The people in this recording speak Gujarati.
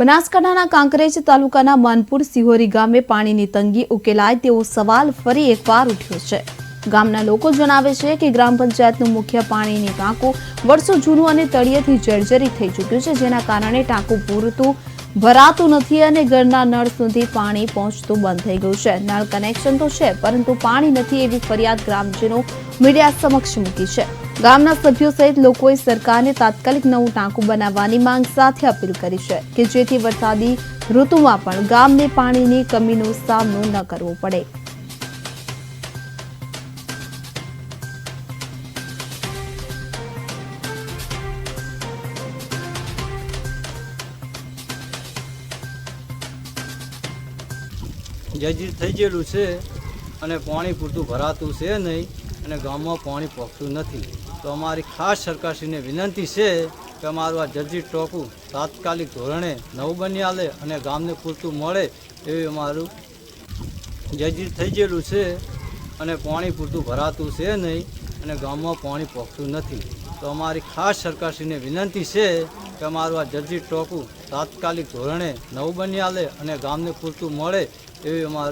બનાસકાંઠાના કાંકરેજ તાલુકાના માનપુર સિહોરી ગામે પાણીની તંગી ઉકેલાય તેવો સવાલ ફરી એકવાર ઉઠ્યો છે. ગામના લોકો જણાવે છે કે ગ્રામ પંચાયતનું મુખ્ય પાણીની ટાંકું વર્ષો જૂનું અને તળિયેથી જર્જરિત થઈ ચૂક્યું છે, જેના કારણે ટાંકું પૂરતું, ભરાતું નથી અને ઘરના નળ સુધી પાણી પહોંચતું બંધ થઈ ગયું છે. નળ કનેક્શન તો છે, પરંતુ પાણી નથી એવી ફરિયાદ ગ્રામજનો મીડિયા સમક્ષ મૂકી છે. ગામના સભ્યો સહિત લોકોએ સરકારને તાત્કાલિક નવું ટાંકું બનાવવાની માંગ સાથે અપીલ કરી છે કે જેથી વરસાદી ઋતુમાં પણ ગામને પાણીની કમીનો સામનો ન કરવો પડે. જજીર થઈ ગયેલું છે અને પાણી પૂરતું ભરાતું છે નહીં. અને ગામમાં પાણી પહોંચતું નથી. તો અમારી ખાસ સરકારશ્રીને વિનંતી છે કે અમારું આ જર્જી ટોકું તાત્કાલિક ધોરણે નવું બની આલે અને ગામને પૂરતું મળે એવી અમારું જર્જી થઈ ગયેલું છે અને પાણી પૂરતું ભરાતું છે નહીં અને ગામમાં પાણી પહોંચતું નથી. તો અમારી ખાસ સરકારશ્રીને વિનંતી છે કે અમારું આ જર્જી ટોકું તાત્કાલિક ધોરણે નવું બની આલે અને ગામને પૂરતું મળે એવી અમારું